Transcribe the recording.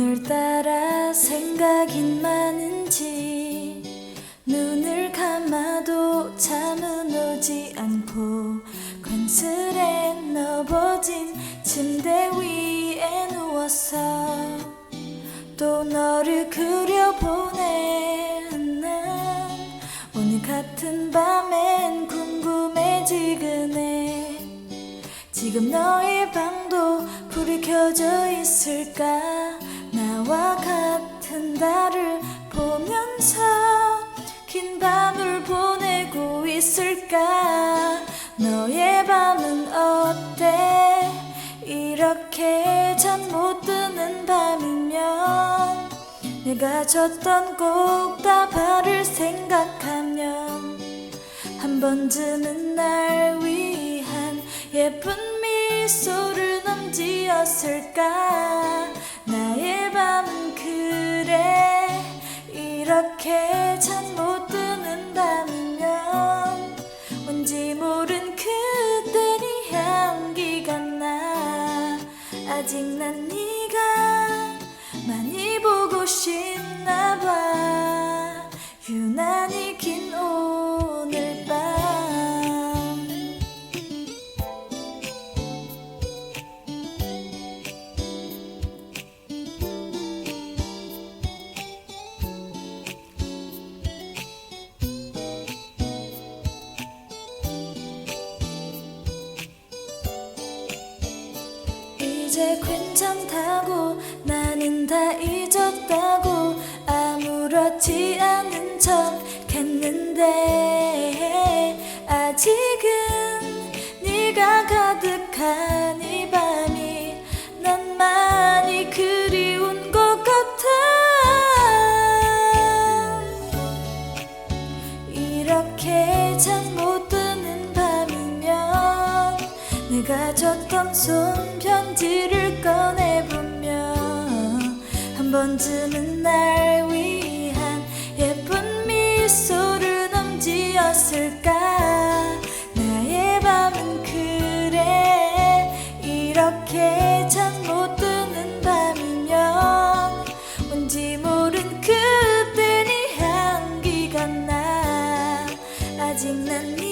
오늘따라 생각이 많은지 눈을 감아도 잠은 오지 않고 건슬에 넘어진 침대 위에 누워서 또 너를 그려보네. 난 오늘 같은 밤엔 궁금해지그네. 지금 너의 방도 불이 켜져 있을까 나와 같은 달을 보면서 긴 밤을 보내고 있을까? 너의 밤은 어때? 이렇게 잠 못 드는 밤이면 내가 줬던 꼭다발을 생각하면 한 번쯤은 날 위한 예쁜 미소를 넘지었을까 이렇게 잠 못 드는 밤이면 뭔지 모른 그때의 향기가 나. 아직 난 네가 많이 보고 싶나 이제 괜찮다고 나는 다 잊었다고 아무렇지 않은 척 했는데 아직 내가 줬던 손편지를 꺼내보며 한 번쯤은 날 위한 예쁜 미소를 넘지었을까? 나의 밤은 그래. 이렇게 잠 못 드는 밤이면 뭔지 모른 그때 네 향기가 나. 아직 난 네가 많이